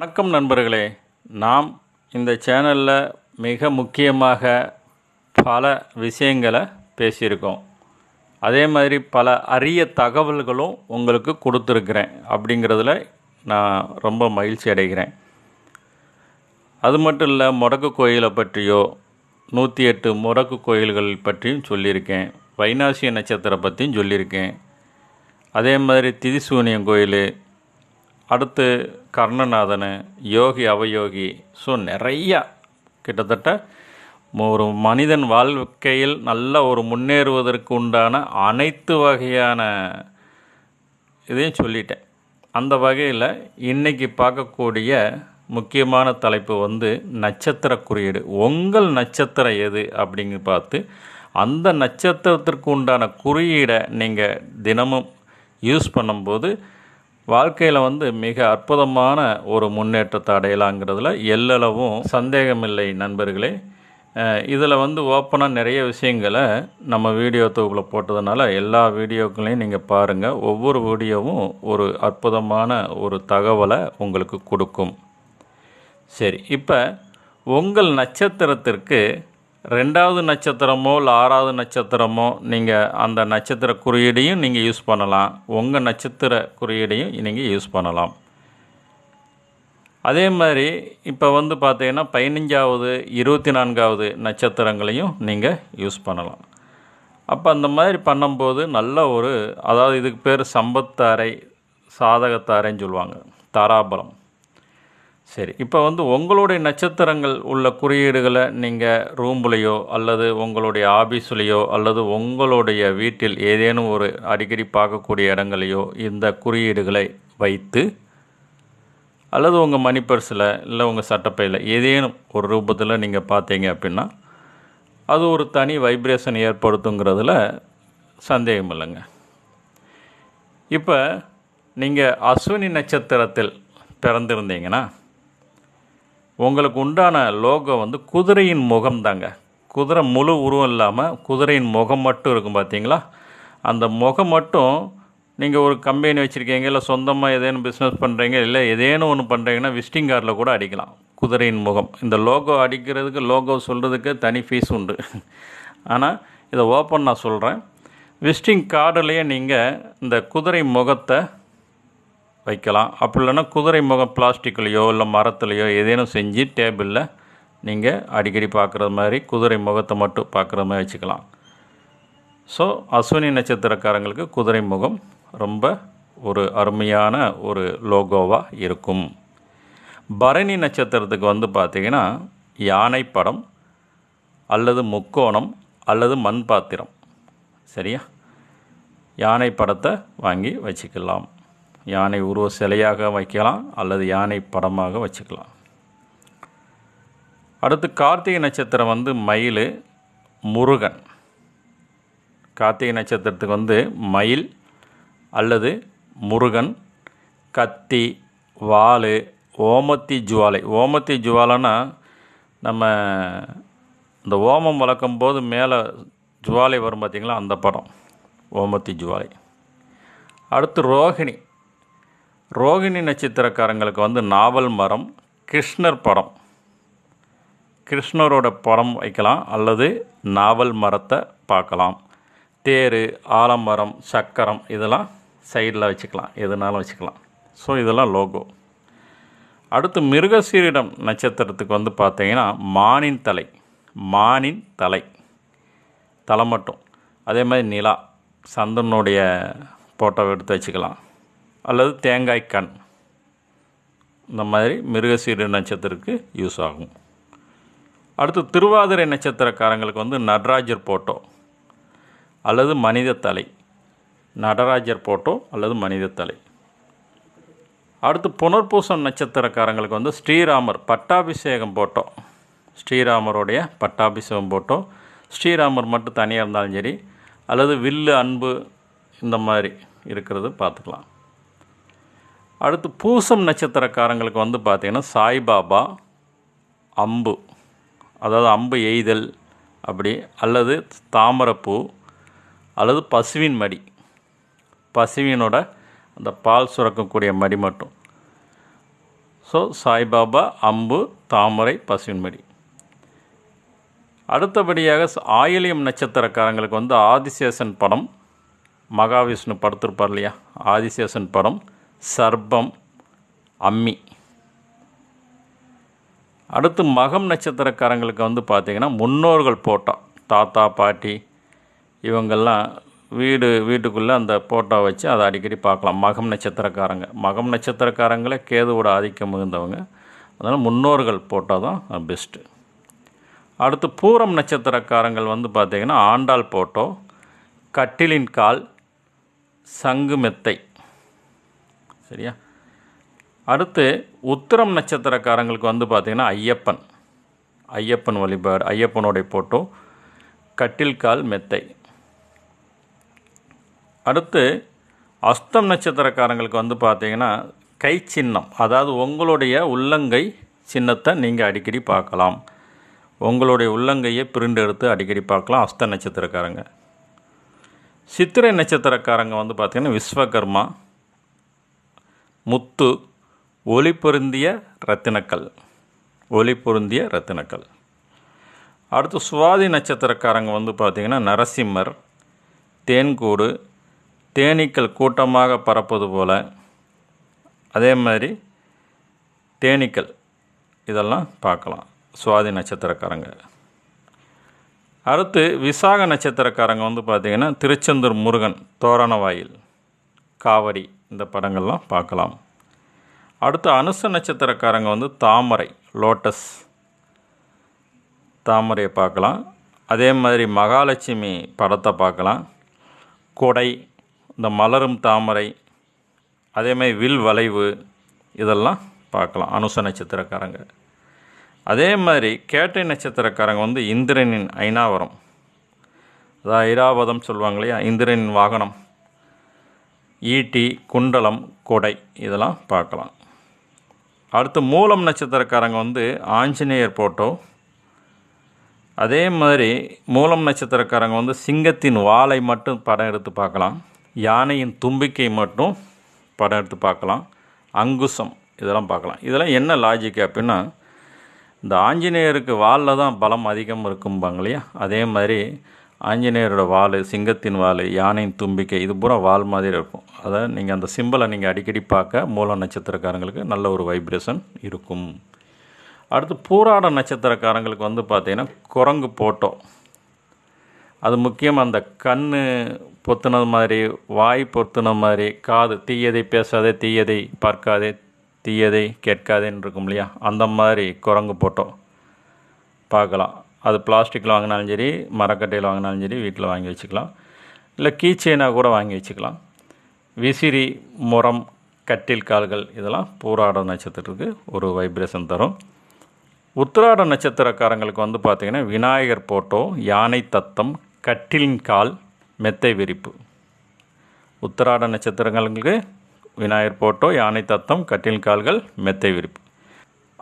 வணக்கம் நண்பர்களே. நாம் இந்த சேனலில் மிக முக்கியமாக பல விஷயங்களை பேசியிருக்கோம். அதே மாதிரி பல அரிய தகவல்களும் உங்களுக்கு கொடுத்துருக்குறேன் அப்படிங்கிறதுல நான் ரொம்ப மகிழ்ச்சி அடைகிறேன். அது மட்டும் இல்லை முடக்கு கோயிலை பற்றியோ நூற்றி எட்டு முடக்கு கோயில்கள் பற்றியும் சொல்லியிருக்கேன். வைனாசிய நட்சத்திரம் பற்றியும் சொல்லியிருக்கேன். அதே மாதிரி திதிசூனியம் கோயில் அடுத்து கர்ணநாதன் யோகி அவயோகி. ஸோ நிறையா கிட்டத்தட்ட ஒரு மனிதன் வாழ்க்கையில் நல்ல ஒரு முன்னேறுவதற்கு உண்டான அனைத்து வகையான இதையும் சொல்லிட்டேன். அந்த வகையில் இன்றைக்கி பார்க்கக்கூடிய முக்கியமான தலைப்பு வந்து நட்சத்திர குறியீடு. உங்கள் நட்சத்திரம் எது அப்படின்னு பார்த்து அந்த நட்சத்திரத்திற்கு உண்டான குறியீடை நீங்கள் தினமும் யூஸ் பண்ணும்போது வாழ்க்கையில் வந்து மிக அற்புதமான ஒரு முன்னேற்றத்தை அடையலாங்கிறதுல எல்லளவும் சந்தேகமில்லை நண்பர்களே. இதில் வந்து ஓப்பனாக நிறைய விஷயங்களை நம்ம வீடியோ தொகுப்பில் போட்டதுனால எல்லா வீடியோக்களையும் நீங்கள் பாருங்கள் ஒவ்வொரு வீடியோவும் ஒரு அற்புதமான ஒரு தகவலை உங்களுக்கு கொடுக்கும். சரி இப்போ உங்கள் நட்சத்திரத்திற்கு ரெண்டாவது நட்சத்திரமோ இல்லை ஆறாவது நட்சத்திரமோ நீங்கள் அந்த நட்சத்திர குறியீடையும் நீங்கள் யூஸ் பண்ணலாம். உங்கள் நட்சத்திர குறியீடையும் நீங்கள் யூஸ் பண்ணலாம். அதே மாதிரி இப்போ வந்து பார்த்தீங்கன்னா பதினஞ்சாவது இருபத்தி நான்காவது நட்சத்திரங்களையும் நீங்கள் யூஸ் பண்ணலாம். அப்போ அந்த மாதிரி பண்ணும்போது நல்ல ஒரு அதாவது இதுக்கு பேர் சம்பத்தாரை சாதகத்தாரைன்னு சொல்லுவாங்க. தாராபலம். சரி. இப்போ வந்து உங்களுடைய நட்சத்திரங்கள் உள்ள குறியீடுகளை நீங்கள் ரூம்லேயோ அல்லது உங்களுடைய ஆஃபீஸ்லேயோ அல்லது உங்களுடைய வீட்டில் ஏதேனும் ஒரு அடிக்கடி பார்க்கக்கூடிய இடங்களையோ இந்த குறியீடுகளை வைத்து அல்லது உங்கள் மணி பர்ஸில் இல்லை உங்கள் சட்டப்பையில் ஏதேனும் ஒரு ரூபத்தில் நீங்கள் பார்த்தீங்க அப்படின்னா அது ஒரு தனி வைப்ரேஷன் ஏற்படுத்துங்கிறதுல சந்தேகம் இல்லைங்க. இப்போ நீங்கள் அஸ்வினி நட்சத்திரத்தில் பிறந்திருந்தீங்கன்னா உங்களுக்கு உண்டான லோகோ வந்து குதிரையின் முகம் தாங்க. குதிரை முழு உருவம் இல்லாமல் குதிரையின் முகம் மட்டும் இருக்கும் பார்த்தீங்களா அந்த முகம் மட்டும் நீங்கள் ஒரு கம்பெனி வச்சுருக்கீங்க இல்லை சொந்தமாக ஏதேனும் பிஸ்னஸ் பண்ணுறீங்க இல்லை ஏதேனும் ஒன்று பண்ணுறீங்கன்னா விசிட்டிங் கார்டில் கூட அடிக்கலாம். குதிரையின் முகம். இந்த லோகோ அடிக்கிறதுக்கு லோகோ சொல்கிறதுக்கு தனி ஃபீஸ் உண்டு. ஆனால் இதை ஓப்பன் நான் சொல்கிறேன் விசிட்டிங் கார்டுலேயே நீங்கள் இந்த குதிரை முகத்தை வைக்கலாம். அப்படி இல்லைன்னா குதிரை முகம் பிளாஸ்டிக்லேயோ இல்லை மரத்துலேயோ ஏதேனும் செஞ்சு டேபிளில் நீங்கள் அடிக்கடி பார்க்குற மாதிரி குதிரை முகத்தை மட்டும் பார்க்குற மாதிரி வச்சுக்கலாம். ஸோ அஸ்வினி நட்சத்திரக்காரங்களுக்கு குதிரை முகம் ரொம்ப ஒரு அருமையான ஒரு லோகோவாக இருக்கும். பரணி நட்சத்திரத்துக்கு வந்து பார்த்திங்கன்னா யானை படம் அல்லது முக்கோணம் அல்லது மண் பாத்திரம் சரியா? யானை படத்தை வாங்கி வச்சுக்கலாம். யானை உருவ சிலையாக வைக்கலாம் அல்லது யானை படமாக வச்சுக்கலாம். அடுத்து கார்த்திகை நட்சத்திரம் வந்து மயில் முருகன். கார்த்திகை நட்சத்திரத்துக்கு வந்து மயில் அல்லது முருகன் கத்தி வாள் ஓமத்தி ஜுவாலை. ஓமத்தி ஜுவாலைன்னா நம்ம இந்த ஓமம் வளர்க்கும் போது மேலே ஜுவாலை வரும் பார்த்திங்களா? அந்த படம் ஓமத்தி ஜுவாலை. அடுத்து ரோகிணி ரோகிணி நட்சத்திரக்காரங்களுக்கு வந்து நாவல் மரம் கிருஷ்ணர் படம். கிருஷ்ணரோட படம் வைக்கலாம் அல்லது நாவல் மரத்தை பார்க்கலாம். தேர் ஆலமரம் சக்கரம் இதெல்லாம் சைடில் வச்சுக்கலாம் எதுனாலும் வச்சுக்கலாம். ஸோ இதெல்லாம் லோகோ அடுத்து மிருகசீரிடம் நட்சத்திரத்துக்கு வந்து பார்த்தீங்கன்னா மானின் தலை. மானின் தலை. தலை மட்டும். அதே மாதிரி நிலா. சந்தனுடைய ஃபோட்டோவை எடுத்து வச்சுக்கலாம். அல்லது தேங்காய் கண் இந்த மாதிரி மிருகசீர நட்சத்திரத்துக்கு யூஸ் ஆகும். அடுத்து திருவாதிரை நட்சத்திரக்காரங்களுக்கு வந்து நடராஜர் போட்டோ அல்லது மனித தலை. நடராஜர் போட்டோ அல்லது மனித தலை. அடுத்து புனர்பூசம் நட்சத்திரக்காரங்களுக்கு வந்து ஸ்ரீராமர் பட்டாபிஷேகம் போட்டோ. ஸ்ரீராமருடைய பட்டாபிஷேகம் போட்டோ. ஸ்ரீராமர் மட்டும் தனியாக இருந்தாலும் சரி அல்லது வில்லு அன்பு இந்த மாதிரி இருக்கிறது பார்த்துக்கலாம். அடுத்து பூசம் நட்சத்திரக்காரங்களுக்கு வந்து பார்த்திங்கன்னா சாய்பாபா அம்பு. அதாவது அம்பு எய்தல் அப்படி அல்லது தாமரைப்பூ அல்லது பசுவின் மடி. பசுவினோட அந்த பால் சுரக்கக்கூடிய மடி மட்டும். ஸோ சாய்பாபா அம்பு தாமரை பசுவின் மடி. அடுத்தபடியாக ஆயிலியம் நட்சத்திரக்காரங்களுக்கு வந்து ஆதிசேஷன் படம் மகாவிஷ்ணு படுத்திருப்பார் இல்லையா? ஆதிசேஷன் படம். சர்ப்பம் அம்மி. அடுத்து மகம் நட்சத்திரக்காரங்களுக்கு வந்து பார்த்திங்கன்னா முன்னோர்கள் போட்டோ. தாத்தா பாட்டி இவங்கெல்லாம் வீடு வீட்டுக்குள்ளே அந்த போட்டோ வச்சு அதை அடிக்கடி பார்க்கலாம். மகம் நட்சத்திரக்காரங்க. மகம் நட்சத்திரக்காரங்களே கேதுவோட ஆதிக்கம் மிகுந்தவங்க. அதனால் முன்னோர்கள் போட்டோ தான் பெஸ்ட்டு அடுத்து பூரம் நட்சத்திரக்காரங்கள் வந்து பார்த்திங்கன்னா ஆண்டாள் போட்டோ கட்டிலின் கால் சங்கு மெத்தை. சரியா? அடுத்து உத்திரம் நட்சத்திரக்காரங்களுக்கு வந்து பார்த்திங்கன்னா ஐயப்பன். ஐயப்பன் வழிபாடு ஐயப்பனுடைய போட்டோ கட்டில் கால் மெத்தை. அடுத்து அஸ்தம் நட்சத்திரக்காரங்களுக்கு வந்து பார்த்தீங்கன்னா கை சின்னம் அதாவது உங்களுடைய உள்ளங்கை சின்னத்தை நீங்கள் அடிக்கடி பார்க்கலாம். உங்களுடைய உள்ளங்கையை பிரிண்ட் எடுத்து அடிக்கடி பார்க்கலாம் அஸ்த நட்சத்திரக்காரங்க. சித்திரை நட்சத்திரக்காரங்க வந்து பார்த்திங்கன்னா விஸ்வகர்மா முத்து ஒளி பொருந்திய ரத்தினக்கல் ஒளி பொருந்திய ரத்தினக்கல். அடுத்து சுவாதி நட்சத்திரக்காரங்க வந்து பார்த்திங்கன்னா நரசிம்மர் தேன்கூடு தேனீக்கள் கூட்டமாக பறப்பது போல். அதே மாதிரி தேனீக்கள் இதெல்லாம் பார்க்கலாம் சுவாதி நட்சத்திரக்காரங்க. அடுத்து விசாக நட்சத்திரக்காரங்க வந்து பார்த்திங்கன்னா திருச்செந்தூர் முருகன் தோரணவாயில் காவடி. இந்த படங்கள்லாம் பார்க்கலாம். அடுத்து அனுச நட்சத்திரக்காரங்க வந்து தாமரை லோட்டஸ். தாமரையை பார்க்கலாம். அதே மாதிரி மகாலட்சுமி படத்தை பார்க்கலாம். கொடை இந்த மலரும் தாமரை அதே மாதிரி வில் வளைவு இதெல்லாம் பார்க்கலாம் அனுச நட்சத்திரக்காரங்க. அதே மாதிரி கேட்டை நட்சத்திரக்காரங்க வந்து இந்திரனின் ஐனாவரம் அதாவது ஐராவதம் சொல்லுவாங்க இல்லையா? இந்திரனின் வாகனம். ஈட்டி குண்டலம் கொடை இதெல்லாம் பார்க்கலாம். அடுத்து மூலம் நட்சத்திரக்காரங்க வந்து ஆஞ்சநேயர் போட்டோ. அதே மாதிரி மூலம் நட்சத்திரக்காரங்க வந்து சிங்கத்தின் வாலை மட்டும் படம் எடுத்து பார்க்கலாம். யானையின் தும்பிக்கை மட்டும் படம் எடுத்து பார்க்கலாம். அங்குசம் இதெல்லாம் பார்க்கலாம். இதெல்லாம் என்ன லாஜிக் அப்படின்னா இந்த ஆஞ்சநேயருக்கு வாலில் தான் பலம் அதிகம் இருக்கும்பாங்க இல்லையா? அதே மாதிரி ஆஞ்சநேயரோட வால் சிங்கத்தின் வால் யானையின் தும்பிக்கை இது பூரா வால் மாதிரி இருக்கும். அதை நீங்கள் அந்த சிம்பிளை நீங்கள் அடிக்கடி பார்க்க மூல நட்சத்திரக்காரங்களுக்கு நல்ல ஒரு வைப்ரேஷன் இருக்கும். அடுத்து பூராட நட்சத்திரக்காரங்களுக்கு வந்து பார்த்திங்கன்னா குரங்கு போட்டோ அது முக்கியம் அந்த கண் பொத்துனது மாதிரி வாய் பொத்துன மாதிரி காது தீயதை பேசாதே தீயதை பார்க்காதே தீயதை கேட்காதேன்னு இருக்கும் இல்லையா? அந்த மாதிரி குரங்கு போட்டோ பார்க்கலாம். அது பிளாஸ்டிக்கில் வாங்கினாலும் சரி மரக்கட்டையில் வாங்கினாலும் சரி வீட்டில் வாங்கி வச்சுக்கலாம். இல்லை கீ செயினாக கூட வாங்கி வச்சுக்கலாம். விசிறி முரம் கட்டில் கால்கள் இதெல்லாம் பூராட நட்சத்திரத்துக்கு ஒரு வைப்ரேஷன் தரும். உத்திராட நட்சத்திரக்காரங்களுக்கு வந்து பார்த்திங்கன்னா விநாயகர் போட்டோ யானை தத்தம் கட்டிலின் கால் மெத்தை விரிப்பு. உத்திராட நட்சத்திரங்களுக்கு விநாயகர் போட்டோ யானை தத்தம் கட்டில் கால்கள் மெத்தை விரிப்பு.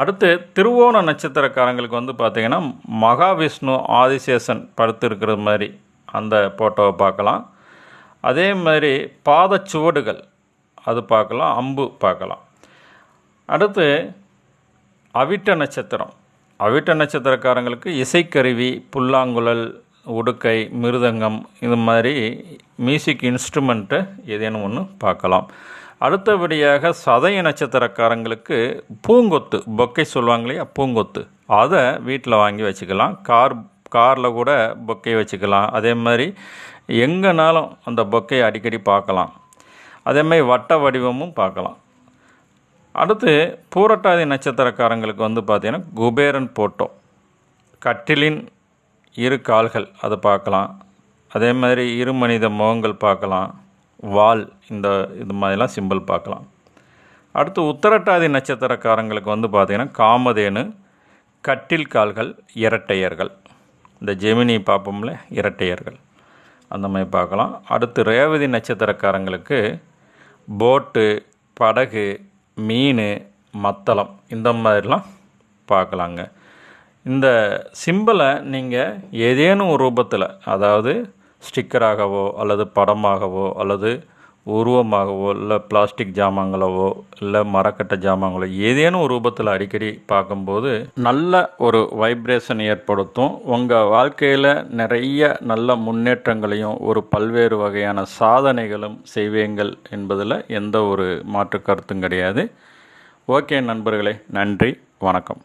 அடுத்து திருவோண நட்சத்திரக்காரங்களுக்கு வந்து பார்த்திங்கன்னா மகாவிஷ்ணு ஆதிசேஷன் படுத்து இருக்கிற மாதிரி அந்த போட்டோவை பார்க்கலாம். அதே மாதிரி பாதச்சுவடுகள் அது பார்க்கலாம் அம்பு பார்க்கலாம். அடுத்து அவிட்ட நட்சத்திரம். அவிட்ட நட்சத்திரக்காரங்களுக்கு இசைக்கருவி புல்லாங்குழல் உடுக்கை மிருதங்கம் இது மாதிரி மியூசிக் இன்ஸ்ட்ருமெண்ட்டு ஏதேனும் ஒன்று பார்க்கலாம். அடுத்தபடியாக சதய நட்சத்திரக்காரங்களுக்கு பூங்கொத்து பொக்கை சொல்லுவாங்க இல்லையா? பூங்கொத்து. அதை வீட்டில் வாங்கி வச்சுக்கலாம். கார் காரில் கூட பொக்கை வச்சுக்கலாம். அதே மாதிரி எங்கேனாலும் அந்த பொக்கையை அடிக்கடி பார்க்கலாம். அதே மாதிரி வட்ட வடிவமும் பார்க்கலாம். அடுத்து பூரட்டாதி நட்சத்திரக்காரங்களுக்கு வந்து பார்த்திங்கன்னா குபேரன் போட்டோ. கட்டிலின் இரு கால்கள் அதை பார்க்கலாம். அதே மாதிரி இரு மனித முகங்கள் பார்க்கலாம். வால் இந்த இது மாதிரிலாம் சிம்பிள் பார்க்கலாம். அடுத்து உத்தரட்டாதி நட்சத்திரக்காரங்களுக்கு வந்து பார்த்திங்கன்னா காமதேனு கட்டில் கால்கள் இரட்டையர்கள். இந்த ஜெமினி பார்ப்போம்ல இரட்டையர்கள். அந்த மாதிரி பார்க்கலாம். அடுத்து ரேவதி நட்சத்திரக்காரங்களுக்கு போட்டு படகு மீன் மத்தளம் இந்த மாதிரிலாம் பார்க்கலாங்க. இந்த சிம்பிளை நீங்கள் ஏதேனும் ஒரு ரூபத்தில் அதாவது ஸ்டிக்கராகவோ அல்லது படமாகவோ அல்லது உருவமாகவோ இல்லை பிளாஸ்டிக் ஜாமான்களவோ இல்லை மரக்கட்டை ஜாமான்களோ ஏதேனும் ரூபத்தில் அடிக்கடி பார்க்கும்போது நல்ல ஒரு வைப்ரேஷன் ஏற்படுத்தும். உங்கள் வாழ்க்கையில் நிறைய நல்ல முன்னேற்றங்களையும் ஒரு பல்வேறு வகையான சாதனைகளும் செய்வீங்கள் என்பதில் எந்த ஒரு மாற்று கருத்தும் கிடையாது. ஓகே நண்பர்களே நன்றி வணக்கம்.